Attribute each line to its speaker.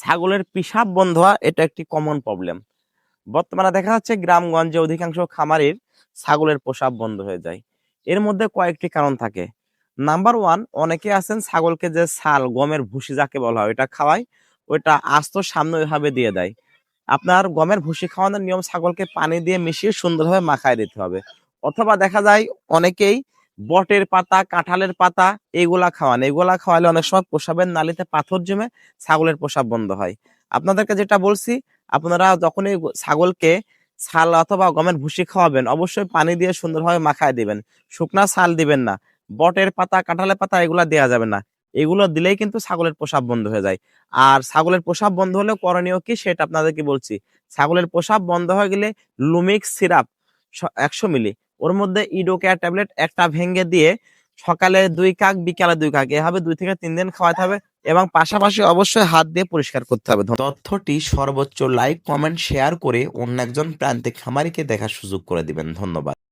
Speaker 1: ছাগলের পিসাব বন্ধ হওয়া এটা একটি কমন প্রবলেম বর্তমানে দেখা যাচ্ছে গ্রামগঞ্জে অধিকাংশ খামারের ছাগলের পোশাব বন্ধ হয়ে যায়। এর মধ্যে কয়েকটি কারণ থাকে। নাম্বার ওয়ান অনেকে আছেন ছাগলকে যে ছাল, গমের ভুসি যাকে বলা হয় ওটা খাওয়ায়, ওইটা আস্ত সামনে ওইভাবে দিয়ে দেয়। আপনার গমের ভুসি খাওয়ানোর নিয়ম ছাগলকে পানি দিয়ে মিশিয়ে সুন্দরভাবে মাখায় দিতে হবে। অথবা দেখা যায় অনেকেই বটের পাতা, কাঁঠালের পাতা, এগুলা খাওয়ান। এগুলা খাওয়ালে অনেক সময় প্রসাবের নালিতে পাথর জমে ছাগলের প্রসাব বন্ধ হয়। আপনাদেরকে যেটা বলছি, আপনারা যখনই ছাগলকে ছাল অথবা গমের ভুসি খাওয়াবেন, অবশ্যই পানি দিয়ে সুন্দরভাবে মাখায় দিবেন। শুকনা ছাল দিবেন না। বটের পাতা, কাঁঠালের পাতা, এগুলা দেওয়া যাবে না। এগুলো দিলেই কিন্তু ছাগলের প্রসাব বন্ধ হয়ে যায়। আর ছাগলের প্রসাব বন্ধ হলে করণীয় কি সেটা আপনাদেরকে বলছি। ছাগলের প্রসাব বন্ধ হয়ে গেলে লুমিক সিরাপ একশো মিলি ওর মধ্যে ইডোকেয়ার ট্যাবলেট একটা ভেঙে দিয়ে সকালে দুই কাক, বিকালে দুই কাক, এভাবে দুই থেকে তিন দিন খাওয়াতে হবে এবং পাশাপাশি অবশ্যই হাত দিয়ে পরিষ্কার করতে হবে। তথ্যটি সর্বোচ্চ লাইক, কমেন্ট, শেয়ার করে অন্য একজন প্রান্তিক খামারিকে দেখার সুযোগ করে দিবেন। ধন্যবাদ।